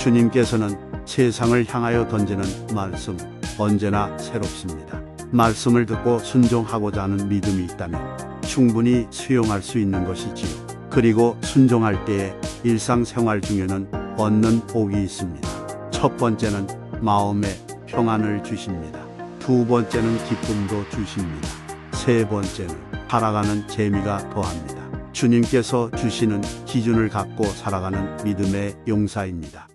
주님께서는 세상을 향하여 던지는 말씀 언제나 새롭습니다. 말씀을 듣고 순종하고자 하는 믿음이 있다면 충분히 수용할 수 있는 것이지요. 그리고 순종할 때에 일상생활 중에는 얻는 복이 있습니다. 첫 번째는 마음에 평안을 주십니다. 두 번째는 기쁨도 주십니다. 세 번째는 살아가는 재미가 더합니다. 주님께서 주시는 기준을 갖고 살아가는 믿음의 용사입니다.